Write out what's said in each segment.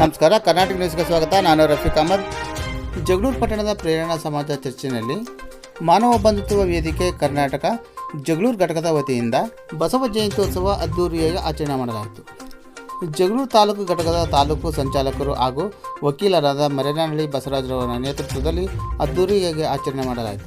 ನಮಸ್ಕಾರ, ಕರ್ನಾಟಕ ನ್ಯೂಸ್ಗೆ ಸ್ವಾಗತ. ನಾನು ರಫೀಕ್ ಅಹಮದ್. ಜಗಳೂರು ಪಟ್ಟಣದ ಪ್ರೇರಣಾ ಸಮಾಜ ಚರ್ಚಿನಲ್ಲಿ ಮಾನವ ಬಂಧುತ್ವ ವೇದಿಕೆ ಕರ್ನಾಟಕ, ಜಗಳೂರು ಘಟಕದ ವತಿಯಿಂದ ಬಸವ ಜಯಂತ್ಯೋತ್ಸವ ಅದ್ದೂರಿಯಾಗಿ ಆಚರಣೆ ಮಾಡಲಾಯಿತು. ಜಗಳೂರು ತಾಲೂಕು ಘಟಕದ ತಾಲೂಕು ಸಂಚಾಲಕರು ಹಾಗೂ ವಕೀಲರಾದ ಮರೆನಹಳ್ಳಿ ಬಸವರಾಜರವರ ನೇತೃತ್ವದಲ್ಲಿ ಅದ್ದೂರಿಯಾಗಿ ಆಚರಣೆ ಮಾಡಲಾಯಿತು.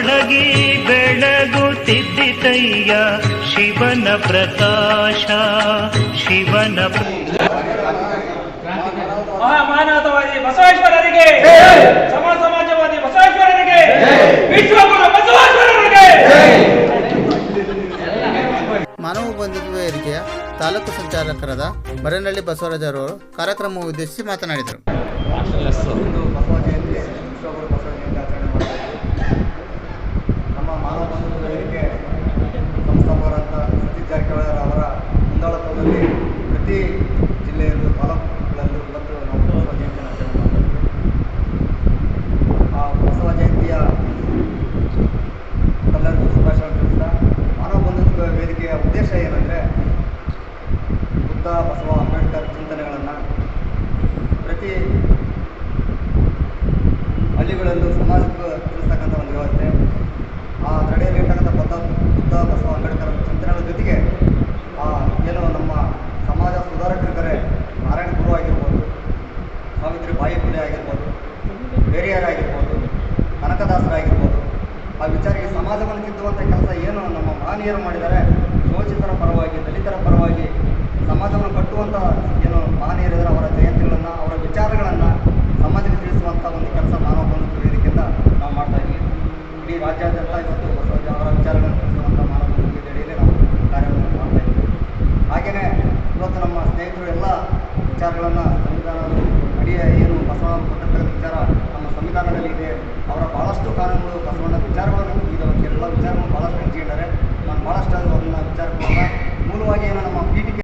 ತೊಡಗಿ ಬೆಳಗುತ್ತಿದ್ದಿತಯ್ಯ ಶಿವನ ಪ್ರಕಾಶ ಶಿವನ ಮಹಾಮಾನವತಾವಾದಿ ಬಸವೇಶ್ವರರಿಗೆ ಸಮ ಸಮಾಜವಾದಿ ಬಸವೇಶ್ವರರಿಗೆ ವಿಶ್ವಗುರು ಬಸವೇಶ್ವರರಿಗೆ! ಮಾನವ ಬಂಧುತ್ವ ವೇದಿಕೆಯ ತಾಲೂಕು ಸಂಚಾಲಕರಾದ ಬರನಹಳ್ಳಿ ಬಸವರಾಜ್ ಅವರು ಕಾರ್ಯಕ್ರಮ ಉದ್ದೇಶಿಸಿ ಮಾತನಾಡಿದರು ಇಂದು ಬಸವ ಜಯಂತಿ ವಿಶ್ವಗುರು ಬಸವ ಜಯಂತಿ ಆಚರಣೆ ಮಾಡ್ತಾ ಇದ್ದೀವಿ. ನಮ್ಮ ಮಾನವ ಬಂಧುತ್ವ ವೇದಿಕೆ ಸಂಸ್ಥಾಪಕರಾದ ಸತೀಶ್ ಜಾರಕಿಹೊಳಿ ಅವರ ಮುಂದಾಳತ್ವದಲ್ಲಿ ಪ್ರತಿ ಜಿಲ್ಲೆಯಲ್ಲೂ ತಾಲೂಕುಗಳಲ್ಲೂ ಇವತ್ತು ನಾವು ಬಸವ ಜಯಂತಿಯನ್ನು ಆಚರಣೆ ಮಾಡ್ತಾ ಇದ್ದೀವಿ. ಆ ಬಸವ ಜಯಂತಿಯ ಎಲ್ಲರಿಗೂ ಶುಭಾಶಯ ತಿಳಿಸ್ತಾ ಮಾನವ ಬಂಧುತ್ವ ವೇದಿಕೆಯ ಉದ್ದೇಶ ಏನಂದರೆ ಬುದ್ಧ ಬಸವ ಅಂಬೇಡ್ಕರ್ ಚಿಂತನೆಗಳನ್ನು ಪ್ರತಿ ಹಳ್ಳಿಗಳಲ್ಲೂ ಸಮಾಜಕ್ಕೆ ತಿಳಿಸ್ತಕ್ಕಂಥ ಒಂದು ವ್ಯವಸ್ಥೆ. ಆ ತಡೆಯಲ್ಲಿರ್ತಕ್ಕಂಥ ಬುದ್ಧ ಬುದ್ಧ ಬಸವ ಅಂಬೇಡ್ಕರ್ ಚಿಂತನೆಗಳ ಜೊತೆಗೆ ಆ ಏನು ನಮ್ಮ ಸಮಾಜ ಸುಧಾರಕರಿದ್ದಾರೆ ನಾರಾಯಣ ಗುರು ಆಗಿರ್ಬೋದು, ಸಾವಿತ್ರಿ ಬಾಯಿ ಫುಲೆ ಆಗಿರ್ಬೋದು ಕನಕದಾಸರಾಗಿರ್ಬೋದು, ಆ ವಿಚಾರಿಗೆ ಸಮಾಜವನ್ನು ತಿದ್ದುವಂಥ ಕೆಲಸ ಏನು ನಮ್ಮ ಮಹನೀಯರು ಮಾಡಿದ್ದಾರೆ ಪರವಾಗಿ, ದಲಿತರ ಪರವಾಗಿ ಸಮಾಜವನ್ನು ಕಟ್ಟುವಂಥ ಏನು ಮಹನೀಯರಿದ್ದರೆ ಅವರ ಜಯಂತಿಗಳನ್ನು, ಅವರ ವಿಚಾರಗಳನ್ನು ಸಮಾಜಕ್ಕೆ ತಿಳಿಸುವಂಥ ಒಂದು ಕೆಲಸ ಮಾನವ ಬಂಧುತ್ವ ಇದಕ್ಕಿಂತ ನಾವು ಮಾಡ್ತಾ ಇದ್ದೀವಿ. ಇಡೀ ರಾಜ್ಯಾದ್ಯಂತ ಇವತ್ತು ಬಸವರಾಜ ಅವರ ವಿಚಾರಗಳನ್ನು ತಿಳಿಸುವಂಥ ಮಾನವ ಬಂಧುತ್ವ ಅಡಿಯಲ್ಲಿ ನಾವು ಕಾರ್ಯವನ್ನು ಮಾಡ್ತಾ ಇದ್ದೀವಿ. ಹಾಗೆಯೇ ಇವತ್ತು ನಮ್ಮ ಸ್ನೇಹಿತರು ಎಲ್ಲ ವಿಚಾರಗಳನ್ನು, ಸಂವಿಧಾನದ ಅಡಿಯ ಏನು ಬಸವ ಕೊಟ್ಟಂಥ ವಿಚಾರ